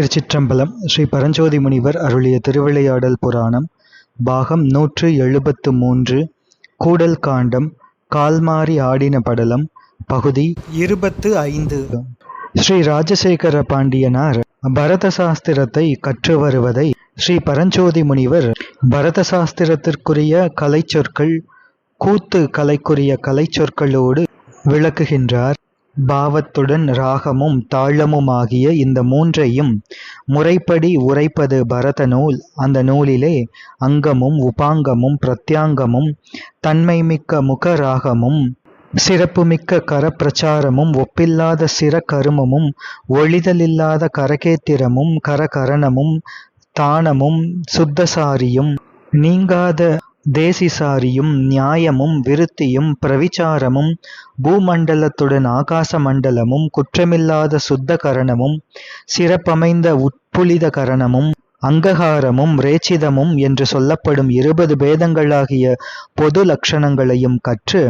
திருச்சிற்றம்பலம் ஸ்ரீ பரஞ்சோதி முனிவர் அருளிய திருவிளையாடல் புராணம் பாகம் நூற்று எழுபத்து மூன்று கூடல் காண்டம் கால்மாறி ஆடின படலம் பகுதி இருபத்து ஐந்து. ஸ்ரீ ராஜசேகர பாண்டியனார் பரத சாஸ்திரத்தை கற்று வருவதை ஸ்ரீ பரஞ்சோதி முனிவர் பரத சாஸ்திரத்திற்குரிய கலைச்சொற்கள் கூத்து கலைக்குரிய கலைச்சொற்களோடு விளக்குகின்றார். பாவத்துடன் ராகமும் தாளமுமாகிய இந்த மூன்றையும் முறைப்படி உரைப்பது பரத நூல். அந்த நூலிலே அங்கமும் உபாங்கமும் பிரத்யாங்கமும் தன்மைமிக்க முகராகமும் சிறப்புமிக்க கரப்பிரச்சாரமும் ஒப்பில்லாத சிற கருமமும் ஒழிதலில்லாத கரகேத்திரமும் கரகரணமும் தானமும் சுத்தசாரியும் நீங்காத தேசிசாரியும் நியாயமும் விருத்தியும் பிரவிச்சாரமும் பூமண்டலத்துடன் ஆகாச மண்டலமும் குற்றமில்லாத சுத்த கரணமும் சிறப்பமைந்த உட்புலித கரணமும் அங்ககாரமும் ரேச்சிதமும் என்று சொல்லப்படும் இருபது பேதங்களாகிய பொது லட்சணங்களையும் கற்று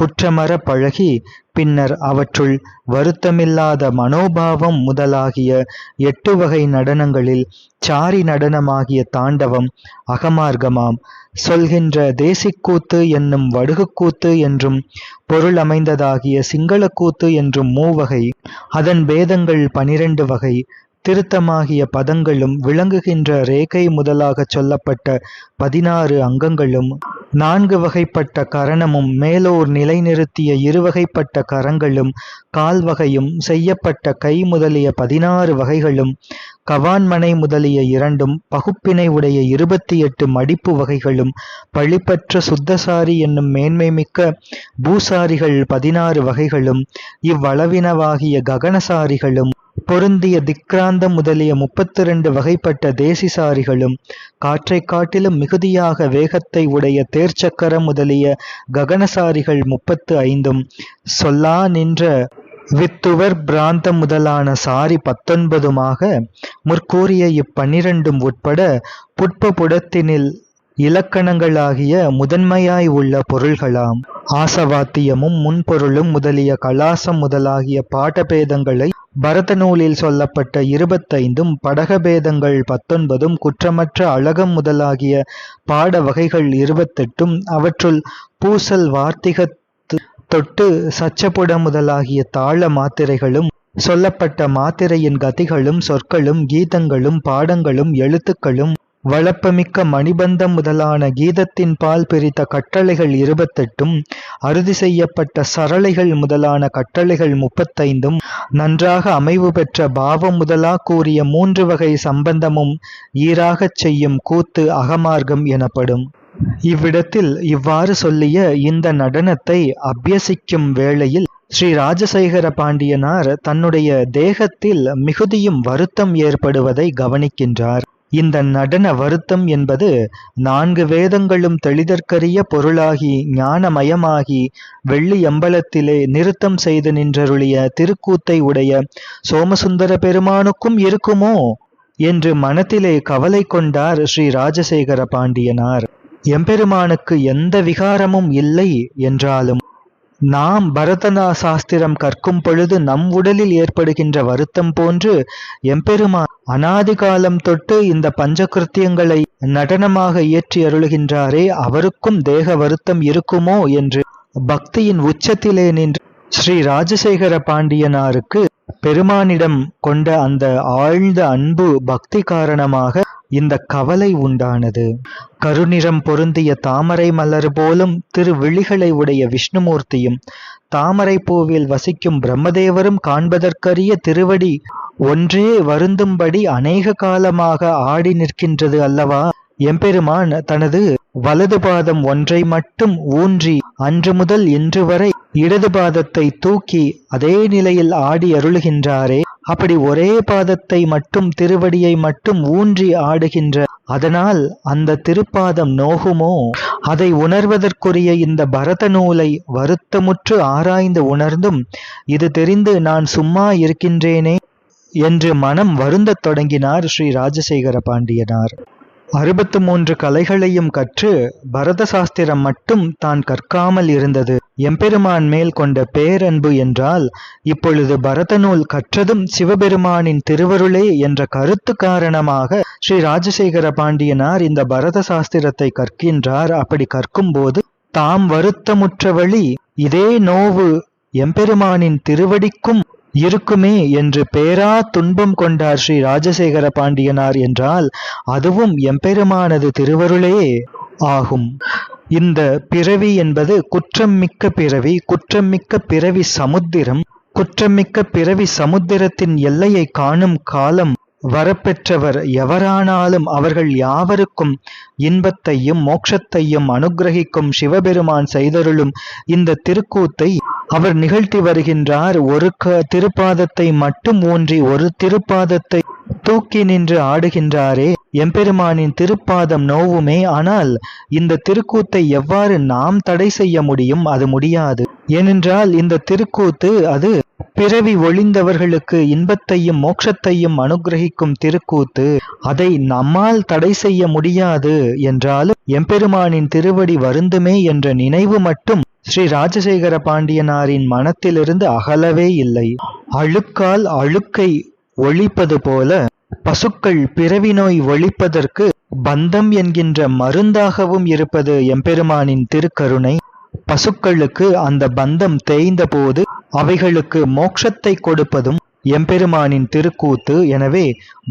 குற்றமற பழகி பின்னர் அவற்றுள் வருத்தமில்லாத மனோபாவம் முதலாகிய எட்டு வகை நடனங்களில் சாரி நடனமாகிய தாண்டவம் அகமார்க்கமாம். சொல்கின்ற தேசிக்கூத்து என்னும் வடுகுக்கூத்து என்றும் பொருள் அமைந்ததாகிய சிங்களக்கூத்து என்றும் மூவகை அதன் பேதங்கள் பனிரெண்டு வகை திருத்தமாகிய பதங்களும் விளங்குகின்ற ரேகை முதலாகச் சொல்லப்பட்ட பதினாறு அங்கங்களும் நான்கு வகைப்பட்ட கரணமும் மேலோர் நிலைநிறுத்திய இருவகைப்பட்ட கரங்களும் கால்வகையும் செய்யப்பட்ட கை முதலிய பதினாறு வகைகளும் கவான்மனை முதலிய இரண்டும் பகுப்பினை உடைய இருபத்தி எட்டு மடிப்பு வகைகளும் பழிப்பற்ற சுத்தசாரி என்னும் மேன்மை மிக்க பூசாரிகள் பதினாறு வகைகளும் இவ்வளவினவாகிய ககனசாரிகளும் பொருந்திய திக்ராந்தம் முதலிய முப்பத்தி ரெண்டு வகைப்பட்ட தேசிசாரிகளும் காற்றைக் காட்டிலும் மிகுதியாக வேகத்தை உடைய தேர்ச்சக்கரம் முதலிய ககனசாரிகள் முப்பத்து ஐந்தும் சொல்லா நின்ற வித்துவர் பிராந்தம் முதலான சாரி பத்தொன்பதுமாக முற்கூறிய இப்பன்னிரண்டும் உட்பட புட்பபுடத்தினில் இலக்கணங்களாகிய முதன்மையாய் உள்ள பொருள்களாம் ஆசவாத்தியமும் முன்பொருளும் முதலிய கலாசம் முதலாகிய பாட்டபேதங்களை பரத நூலில் சொல்லப்பட்ட இருபத்தைந்தும் படகபேதங்கள் பத்தொன்பதும் குற்றமற்ற அழகம் முதலாகிய பாட வகைகள் இருபத்தெட்டும் அவற்றுள் பூசல் வார்த்திகத்து தொட்டு சச்சபுடம் முதலாகிய தாள மாத்திரைகளும் சொல்லப்பட்ட மாத்திரையின் கதிகளும் சொற்களும் கீதங்களும் பாடங்களும் எழுத்துக்களும் வளப்பமிக்க மணிபந்தம் முதலான கீதத்தின் பால் பிரித்த கட்டளைகள் இருபத்தெட்டும் அறுதி செய்யப்பட்ட சரளைகள் முதலான கட்டளைகள் முப்பத்தைந்தும் நன்றாக அமைவு பெற்ற பாவம் முதலா கூறிய மூன்று வகை சம்பந்தமும் ஈராகச் செய்யும் கூத்து அகமார்க்கம் எனப்படும். இவ்விடத்தில் இவ்வாறு சொல்லிய இந்த நடனத்தை அபியசிக்கும் வேளையில் ஸ்ரீ ராஜசேகர பாண்டியனார் தன்னுடைய தேகத்தில் மிகுதியும் வருத்தம் ஏற்படுவதை கவனிக்கின்றார். இந்த நடன வருத்தம் என்பது நான்கு வேதங்களும் தெளிதற்கரிய பொருளாகி ஞானமயமாகி வெள்ளி அம்பலத்திலே நிறுத்தம் செய்து நின்றருளிய திருக்கூத்தை உடைய சோமசுந்தர பெருமானுக்கும் இருக்குமோ என்று மனத்திலே கவலை கொண்டார் ஸ்ரீ ராஜசேகர பாண்டியனார். எம்பெருமானுக்கு எந்த விகாரமும் இல்லை என்றாலும் நாம் பரதனா சாஸ்திரம் கற்கும் பொழுது நம் உடலில் ஏற்படுகின்ற வருத்தம் போன்று எம்பெருமான் அனாதி காலம் தொட்டு இந்த பஞ்சகிருத்தியங்களை நடனமாக இயற்றி அருளுகின்றாரே அவருக்கும் தேக வருத்தம் இருக்குமோ என்று பக்தியின் உச்சத்திலே நின்று ஸ்ரீ ராஜசேகர பாண்டியனாருக்கு பெருமானிடம் கொண்ட அந்த ஆழ்ந்த அன்பு பக்தி காரணமாக இந்த கவலை உண்டானது. கருநிறம் பொருந்திய தாமரை மலர் போலும் திருவிழிகளை உடைய விஷ்ணுமூர்த்தியும் தாமரை பூவில் வசிக்கும் பிரம்மதேவரும் காண்பதற்கரிய திருவடி ஒன்றே வருந்தும்படி அநேக காலமாக ஆடி நிற்கின்றது அல்லவா? எம்பெருமான் தனது வலது பாதம் ஒன்றை மட்டும் ஊன்றி அன்று முதல் இன்று வரை இடது பாதத்தை தூக்கி அதே நிலையில் ஆடி அருளுகின்றாரே. அப்படி ஒரே பாதத்தை மட்டும் திருவடியை மட்டும் ஊன்றி ஆடுகின்ற அதனால் அந்த திருப்பாதம் நோகுமோ? அதை உணர்வதற்குரிய இந்த பரத நூலை வருத்தமுற்று ஆராய்ந்து உணர்ந்தும் இது தெரிந்து நான் சும்மா இருக்கின்றேனே? என்று மனம் வருந்தத் தொடங்கினார் ஸ்ரீ ராஜசேகர பாண்டியனார். அறுபத்து மூன்று கலைகளையும் கற்று பரத சாஸ்திரம் மட்டும் தான் கற்காமல் இருந்தது. எம்பெருமான் மேல் கொண்ட பேரன்பு என்றால் இப்பொழுது பரத நூல் கற்றதும் சிவபெருமானின் திருவருளே என்ற கருத்து காரணமாக ஸ்ரீ ராஜசேகர பாண்டியனார் இந்த பரத சாஸ்திரத்தை கற்கின்றார். அப்படி கற்கும் போது தாம் வருத்தமுற்ற வழி இதே நோவு எம்பெருமானின் திருவடிக்கும் இருக்குமே என்று பேரா துன்பம் கொண்டார் ஸ்ரீ ராஜசேகர பாண்டியனார் என்றால் அதுவும் எம்பெருமானது திருவருளே ஆகும். இந்த பிறவி என்பது குற்றம் மிக்க பிறவி குற்றம் மிக்க பிறவி சமுத்திரம் குற்றமிக்க பிறவி சமுத்திரத்தின் எல்லையை காணும் காலம் வரப்பெற்றவர் எவரானாலும் அவர்கள் யாவருக்கும் இன்பத்தையும் மோட்சத்தையும் அனுகிரகிக்கும் சிவபெருமான் செய்தருளும் இந்த திருக்கூத்தை அவர் நிகழ்த்தி வருகின்றார் ஒரு க திருப்பாதத்தை மட்டும் ஊன்றி ஒரு திருப்பாதத்தை தூக்கி நின்று ஆடுகின்றாரே எம்பெருமானின் திருப்பாதம் நோவுமே ஆனால் இந்த திருக்கூத்தை எவ்வாறு நாம் தடை செய்ய முடியும் அது முடியாது. ஏனென்றால் இந்த திருக்கூத்து அது பிறவி ஒளிந்தவர்களுக்கு இன்பத்தையும் மோட்சத்தையும் அனுகிரகிக்கும் திருக்கூத்து. அதை நம்மால் தடை செய்ய முடியாது என்றாலும் எம்பெருமானின் திருவடி வருந்துமே என்ற நினைவு மட்டும் ஸ்ரீ ராஜசேகர பாண்டியனாரின் மனத்திலிருந்து அகலவே இல்லை. அழுக்கால் அழுக்கை ஒழிப்பது போல பசுக்கள் பிறவி நோய் ஒழிப்பதற்கு பந்தம் என்கின்ற மருந்தாகவும் இருப்பது எம்பெருமானின் திருக்கருணை. பசுக்களுக்கு அந்த பந்தம் தேய்ந்த போது அவைகளுக்கு மோட்சத்தை கொடுப்பதும் எம்பெருமானின் திருக்கூத்து. எனவே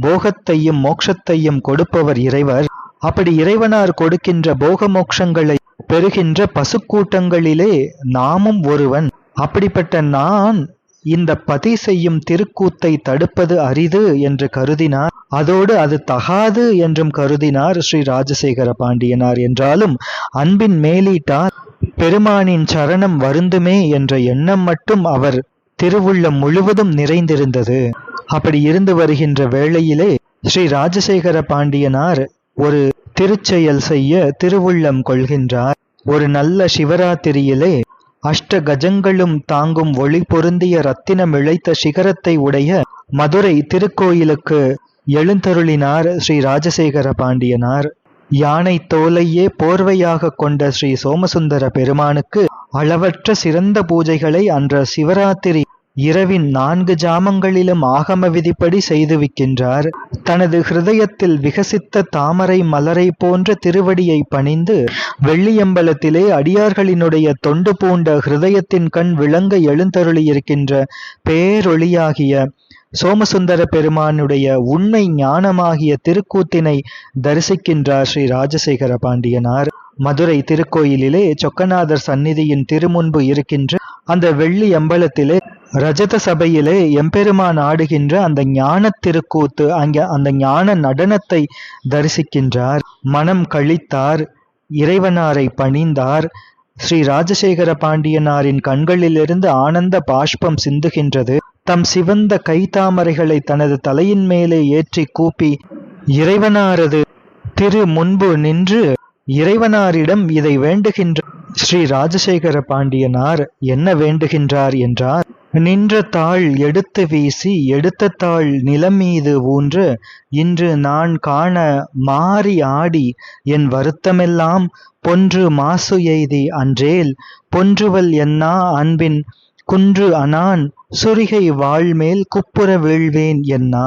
போகத்தையும் மோட்சத்தையும் கொடுப்பவர் இறைவர். அப்படி இறைவனார் கொடுக்கின்ற போக மோட்சங்களை பெறுகின்ற பசுக்கூட்டங்களிலே நாமும் ஒருவன். அப்படிப்பட்ட நான் இந்த பதி செய்யும் திருக்கூத்தை தடுப்பது அரிது என்று கருதினார். அதோடு அது தகாது என்றும் கருதினார் ஸ்ரீ ராஜசேகர பாண்டியனார் என்றாலும் அன்பின் மேலீட்டார் பெருமானின் சரணம் வருந்துமே என்ற எண்ணம் மட்டும் அவர் திருவுள்ளம் முழுவதும் நிறைந்திருந்தது. அப்படி இருந்து வருகின்ற வேளையிலே ஸ்ரீ ராஜசேகர பாண்டியனார் ஒரு திருச்செயல் செய்ய திருவுள்ளம் கொள்கின்றார். ஒரு நல்ல சிவராத்திரியிலே அஷ்ட கஜங்களும் தாங்கும் ஒளி பொருந்திய ரத்தினம் இழைத்த சிகரத்தை உடைய மதுரை திருக்கோயிலுக்கு எழுந்தருளினார் ஸ்ரீ ராஜசேகர பாண்டியனார். யானை தோலையே போர்வையாக கொண்ட ஸ்ரீ சோமசுந்தர பெருமானுக்கு அளவற்ற சிறந்த பூஜைகளை அன்ற சிவராத்திரி இரவின் நான்கு ஜாமங்களிலும் ஆகம விதிப்படி செய்துவிக்கின்றார் தனது ஹிருதயத்தில் விகசித்த தாமரை மலரை போன்ற திருவடியை பணிந்து வெள்ளியம்பலத்திலே அடியார்களினுடைய தொண்டு பூண்ட ஹிருதயத்தின் கண் விளங்க எழுந்தருளியிருக்கின்ற பேரொளியாகிய சோமசுந்தர பெருமானுடைய உண்மை ஞானமாகிய திருக்கூத்தினை தரிசிக்கின்றார் ஸ்ரீ ராஜசேகர பாண்டியனார். மதுரை திருக்கோயிலிலே சொக்கநாதர் சந்நிதியின் திருமுன்பு இருக்கின்ற அந்த வெள்ளி அம்பலத்திலே ரஜத சபையிலே எம்பெருமான் ஆடுகின்ற அந்த ஞான திருக்கூத்து அங்க அந்த ஞான நடனத்தை தரிசிக்கின்றார். மனம் கழித்தார். இறைவனாரை பணிந்தார். ஸ்ரீ ராஜசேகர பாண்டியனாரின் கண்களிலிருந்து ஆனந்த பாஷ்பம் சிந்துகின்றது. தம் சிவந்த கைத்தாமரைகளை தனது தலையின் மேலே ஏற்றி கூப்பி இறைவனாரது திரு முன்பு நின்று இறைவனாரிடம் இதை வேண்டுகின்ற ஸ்ரீ ராஜசேகர பாண்டியனார் என்ன வேண்டுகின்றார்? என்றார். நின்ற தாள் எடுத்து வீசி எடுத்த தாள் நிலம் மீது ஊன்று இன்று நான் காண மாறி ஆடி என் வருத்தமெல்லாம் பொன்று மாசு எய்தி அன்றேல் பொன்றுவல் என்னா அன்பின் குன்று அனான் சுரிகை வாழ்மேல் குப்புற வீழ்வேன் என்னா?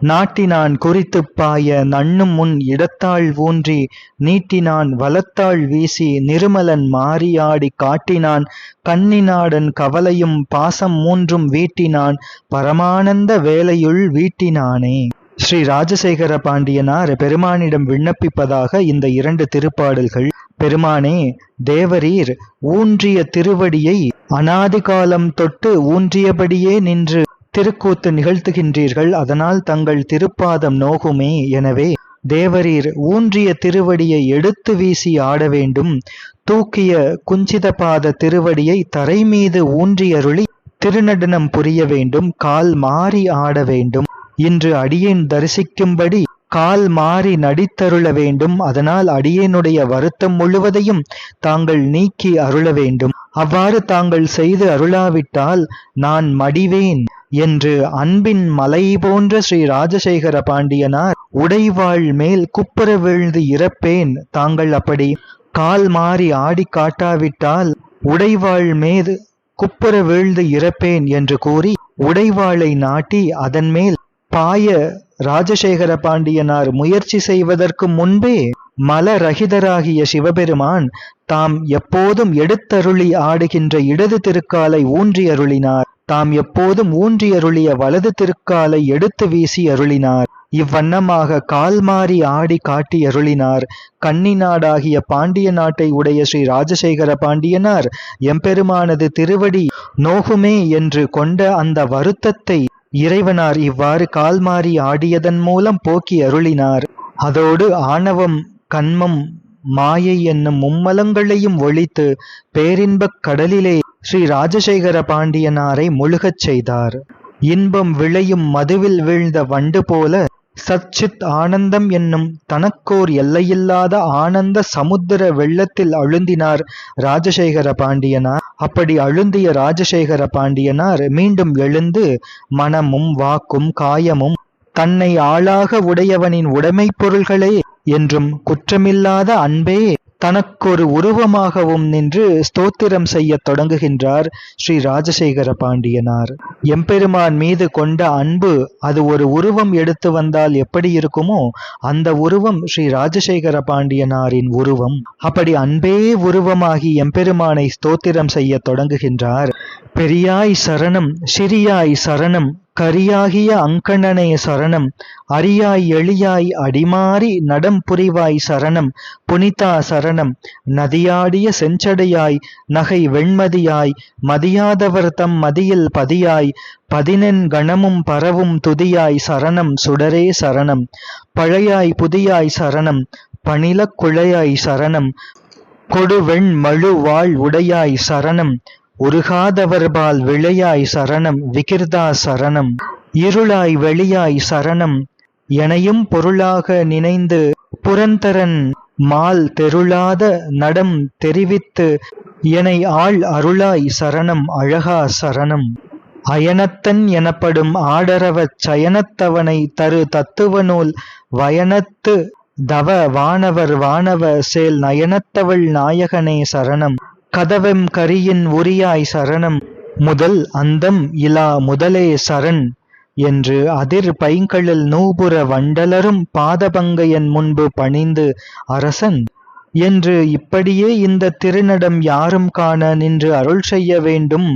நாட்டினான் குறித்துப் பாய நண்ணும் முன் இடத்தாள் ஊன்றி நீட்டினான் வலத்தாள் வீசி நிருமலன் மாறியாடி காட்டினான் கண்ணினாடன் கவலையும் பாசம் மூன்றும் வீட்டினான் பரமானந்த வேலையுள் வீட்டினானே. ஸ்ரீ ராஜசேகர பாண்டியனார் பெருமானிடம் விண்ணப்பிப்பதாக இந்த இரண்டு திருப்பாடல்கள் பெருமானே தேவரீர் ஊன்றிய திருவடியை அனாதி காலம் தொட்டு ஊன்றியபடியே நின்று திருக்கூத்து நிகழ்த்துகின்றீர்கள். அதனால் தங்கள் திருப்பாதம் நோகுமே. எனவே தேவரீர் ஊன்றிய திருவடியை எடுத்து வீசி ஆட வேண்டும் தூக்கிய குஞ்சித பாத திருவடியை தரை மீது ஊன்றியருளி திருநடனம் புரிய வேண்டும் கால் மாறி ஆட வேண்டும் இன்று அடியேன் தரிசிக்கும்படி கால் மாறி நடித்தருள வேண்டும். அதனால் அடியேனுடைய வருத்தம் முழுவதையும் தாங்கள் நீக்கி அருள வேண்டும். அவ்வாறு தாங்கள் செய்து அருளாவிட்டால் நான் மடிவேன் என்று அன்பின் மலை போன்ற ஸ்ரீ ராஜசேகர பாண்டியனார் உடைவாள் மேல் குப்புற வீழ்ந்து இறப்பேன். தாங்கள் அப்படி கால் மாறி ஆடி காட்டாவிட்டால் உடைவாள் மேல் குப்புற வீழ்ந்து இறப்பேன் என்று கூறி உடைவாளை நாட்டி அதன் மேல் பாய ராஜசேகர பாண்டியனார் முயற்சி செய்வதற்கு முன்பே மலரகிதராகிய சிவபெருமான் தாம் எப்போதும் எடுத்தருளி ஆடுகின்ற இடது திருக்காலை ஊன்றி அருளினார். தாம் எப்போதும் ஊன்றி அருளிய வலது திருக்காலை எடுத்து வீசி அருளினார். இவ்வண்ணமாக கால் மாறி ஆடி காட்டி அருளினார். கன்னி நாடாகிய பாண்டிய நாட்டை உடைய ஸ்ரீ ராஜசேகர பாண்டியனார் எம்பெருமானது திருவடி நோகுமே என்று கொண்ட அந்த வருத்தத்தை இறைவனார் இவ்வாறு கால் மாறி ஆடியதன் மூலம் போக்கி அருளினார். அதோடு ஆணவம் கண்மம் மாயை என்னும் மும்மலங்களையும் ஒழித்து பேரின்பக் கடலிலே ஸ்ரீ ராஜசேகர பாண்டியனாரை முழுகச் செய்தார். இன்பம் விளையும் மதுவில் வீழ்ந்த வண்டு போல சச்சித் ஆனந்தம் என்னும் தனக்கோர் எல்லையில்லாத ஆனந்த சமுத்திர வெள்ளத்தில் அழுந்தினார் ராஜசேகர பாண்டியனார். அப்படி அழுந்திய ராஜசேகர பாண்டியனார் மீண்டும் எழுந்து மனமும் வாக்கும் காயமும் தன்னை ஆளாக உடையவனின் உடைமைப் பொருள்களே என்றும் குற்றமில்லாத அன்பே தனக்கொரு உருவமாகவும் நின்று ஸ்தோத்திரம் செய்யத் தொடங்குகின்றார் ஸ்ரீ ராஜசேகர பாண்டியனார். எம்பெருமான் மீது கொண்ட அன்பு அது ஒரு உருவம் எடுத்து வந்தால் எப்படி இருக்குமோ அந்த உருவம் ஸ்ரீ ராஜசேகர பாண்டியனாரின் உருவம். அப்படி அன்பே உருவமாகி எம்பெருமானை ஸ்தோத்திரம் செய்யத் தொடங்குகின்றார். பெரியாய் சரணம் சிறியாய் சரணம் கரியாகிய அங்கணனே சரணம். அரியாய் எளியாய் அடிமாறி நடம் புரிவாய் சரணம். புனிதா சரணம். நதியாடிய செஞ்சடையாய். நகை வெண்மதியாய். மதியாதவர் தம் மதியில் பதியாய். பதினெண் கணமும் பரவும் துதியாய் சரணம். சுடரே சரணம். பழையாய் புதியாய் சரணம். பணிலக் குழையாய் சரணம். கொடுவெண் மழுவாள் உடையாய் சரணம். உருகாதவர்பால் விளையாய் சரணம் விகிர்தா சரணம். இருளாய் வெளியாய் சரணம். எனையும் பொருளாக நினைந்து புரந்தரன் மால் தெருளாத நடம் தெரிவித்து எனை ஆள் அருளாய் சரணம் அழகா சரணம். அயனத்தன் எனப்படும் ஆடரவச் சயனத்தவனை தரு தத்துவ நூல் வயனத்து தவ வானவர் வானவ சேல் நயனத்தவள் நாயகனே சரணம். கதவெம் கரியின் உரியாய் சரணம் முதல் அந்தம் இலா முதலே சரண் என்று அதிர் பைங்கழில் நூபுற வண்டலரும் பாதபங்கையன் முன்பு பணிந்து அரசன் என்று இப்படியே இந்த திருநடம் யாரும் காண நின்று அருள் செய்ய வேண்டும்.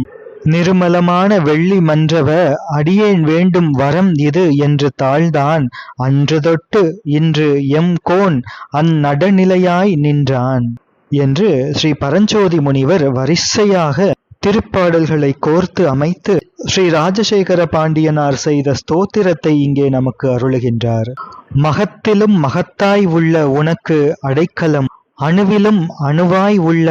நிருமலமான வெள்ளி மன்றவ அடியேன் வேண்டும் வரம் இது என்று தாழ்ந்தான். அன்று தொட்டு இன்று எம் கோன் அந்நடநிலையாய் நின்றான். என்று ஸ்ரீ பரஞ்சோதி முனிவர் வரிசையாக திருப்பாடல்களை கோர்த்து அமைத்து ஸ்ரீ ராஜசேகர பாண்டியனார் செய்த ஸ்தோத்திரத்தை இங்கே நமக்கு அருளுகின்றார். மகத்திலும் மகத்தாய் உள்ள உனக்கு அடைக்கலம் அணுவிலும் அணுவாய் உள்ள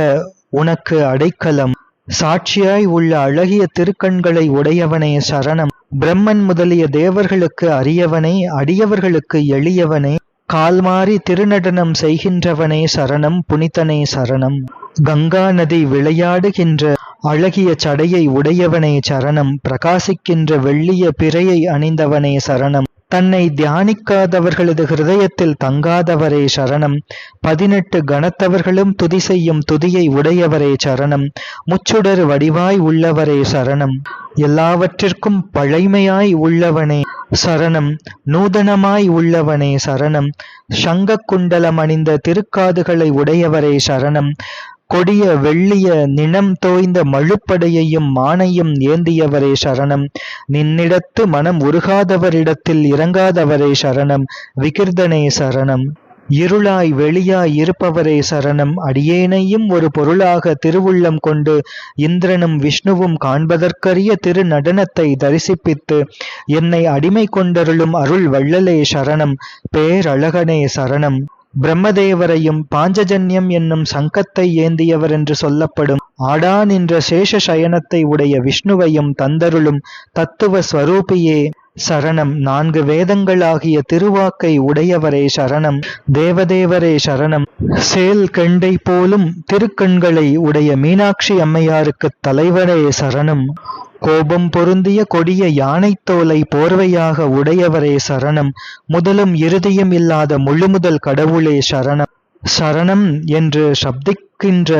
உனக்கு அடைக்கலம் சாட்சியாய் உள்ள அழகிய திருக்கண்களை உடையவனே சரணம் பிரம்மன் முதலிய தேவர்களுக்கு அரியவனே அடியவர்களுக்கு எளியவனே கால்மாறி திருநடனம் செய்கின்றவனே சரணம் புனிதனே சரணம். கங்கா நதி விளையாடுகின்ற அழகிய சடையை உடையவனே சரணம் பிரகாசிக்கின்ற வெள்ளிய பிறையை அணிந்தவனே சரணம். தன்னை தியானிக்காதவர்களது ஹிருதயத்தில் தங்காதவரே சரணம். பதினெட்டு கணத்தவர்களும் துதி செய்யும் துதியை உடையவரே சரணம். முச்சுடர் வடிவாய் உள்ளவரே சரணம். எல்லாவற்றிற்கும் பழைமையாய் உள்ளவனே சரணம். நூதனமாய் உள்ளவனே சரணம். சங்க குண்டலம் அணிந்த திருக்காதுகளை உடையவரே சரணம். கொடிய வெள்ளிய நினம் தோய்ந்த மழுப்படையையும் மானையும் ஏந்தியவரே சரணம். நின்னிடத்து மனம் உருகாதவரிடத்தில் இறங்காதவரே சரணம். விகிர்தனே சரணம். இருளாய் வெளியாய் இருப்பவரே சரணம். அடியேனையும் ஒரு பொருளாக திருவுள்ளம் கொண்டு இந்திரனும் விஷ்ணுவும் காண்பதற்கரிய திரு நடனத்தை தரிசிப்பித்து என்னை அடிமை கொண்டருளும் அருள் வள்ளலே சரணம். பேரழகனே சரணம். பிரம்மதேவரையும் பாஞ்சஜன்யம் என்னும் சங்கத்தை ஏந்தியவர் என்று சொல்லப்படும் ஆடான் என்ற சேஷ சயனத்தை உடைய விஷ்ணுவையும் தந்தருளும் தத்துவ ஸ்வரூபியே சரணம். நான்கு வேதங்களாகிய திருவாக்கை உடையவரே சரணம். தேவதேவரே சரணம். சேல் கெண்டை போலும் திருக்கண்களை உடைய மீனாட்சி அம்மையாருக்கு தலைவரே சரணம். கோபம் பொருந்திய கொடிய யானைத்தோலை போர்வையாக உடையவரே சரணம். முதலும் இறுதியும் இல்லாத முழுமுதல் கடவுளே சரணம். சரணம் என்று சப்திக்கின்ற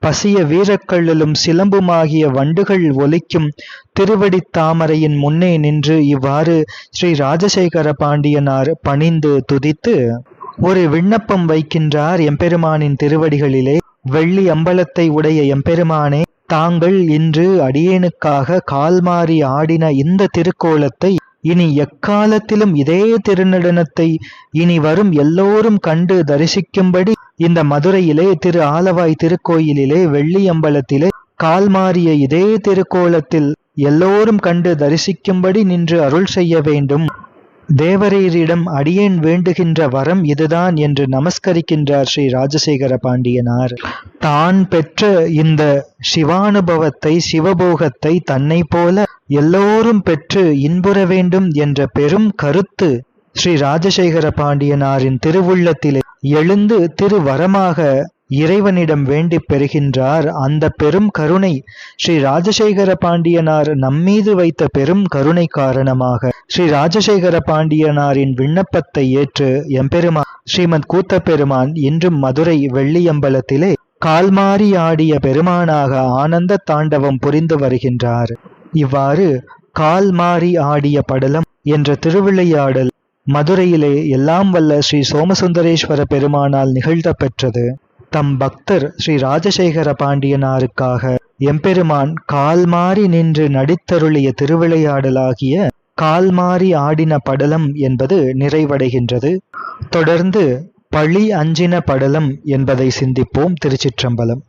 பசிய வீரக்கல்லிலும் சிலம்புமாகிய வண்டுகள் ஒலிக்கும் திருவடித் தாமரையின் முன்னே நின்று இவ்வாறு ஸ்ரீ ராஜசேகர பாண்டியனார் பணிந்து துதித்து ஒரு விண்ணப்பம் வைக்கின்றார் எம்பெருமானின் திருவடிகளிலே. வெள்ளி அம்பலத்தை உடைய எம்பெருமானே தாங்கள் இன்று அடியேனுக்காக கால்மாறி ஆடின இந்த திருக்கோலத்தை இனி எக்காலத்திலும் இதே திருநடனத்தை இனி வரும் எல்லோரும் கண்டு தரிசிக்கும்படி இந்த மதுரையிலே திரு ஆலவாய் திருக்கோயிலிலே வெள்ளியம்பலத்திலே கால் மாறிய இதே திருக்கோலத்தில் எல்லோரும் கண்டு தரிசிக்கும்படி நின்று அருள் செய்ய வேண்டும். தேவரீரிடம் அடியேன் வேண்டுகின்ற வரம் இதுதான் என்று நமஸ்கரிக்கின்றார் ஸ்ரீ ராஜசேகர பாண்டியனார். தான் பெற்ற இந்த சிவானுபவத்தை சிவபோகத்தை தன்னை போல எல்லோரும் பெற்று இன்புற வேண்டும் என்ற பெரும் கருத்து ஸ்ரீ ராஜசேகர பாண்டியனாரின் திருவுள்ளத்திலே எழுந்து திருவரமாக இறைவனிடம் வேண்டிப் பெறுகின்றார். அந்த பெரும் கருணை ஸ்ரீ ராஜசேகர பாண்டியனார் நம்மீது வைத்த பெரும் கருணை காரணமாக ஸ்ரீ ராஜசேகர பாண்டியனாரின் விண்ணப்பத்தை ஏற்று எம்பெருமான் ஸ்ரீமத் கூத்த பெருமான் இன்றும் மதுரை வெள்ளியம்பலத்திலே கால்மாறி ஆடிய பெருமானாக ஆனந்த தாண்டவம் புரிந்து வருகின்றார். இவ்வாறு கால் மாறி ஆடிய படலம் என்ற திருவிளையாடல் மதுரையிலே எல்லாம் வல்ல ஸ்ரீ சோமசுந்தரேஸ்வர பெருமானால் நிகழ்த்த பெற்றது. தம் பக்தர் ஸ்ரீ ராஜசேகர பாண்டியனாருக்காக எம்பெருமான் கால் மாறி நின்று நடித்தருளிய திருவிளையாடலாகிய கால் மாறி ஆடின படலம் என்பது நிறைவடைகின்றது. தொடர்ந்து பழி அஞ்சின படலம் என்பதை சிந்திப்போம் திருச்சிற்றம்பலம்.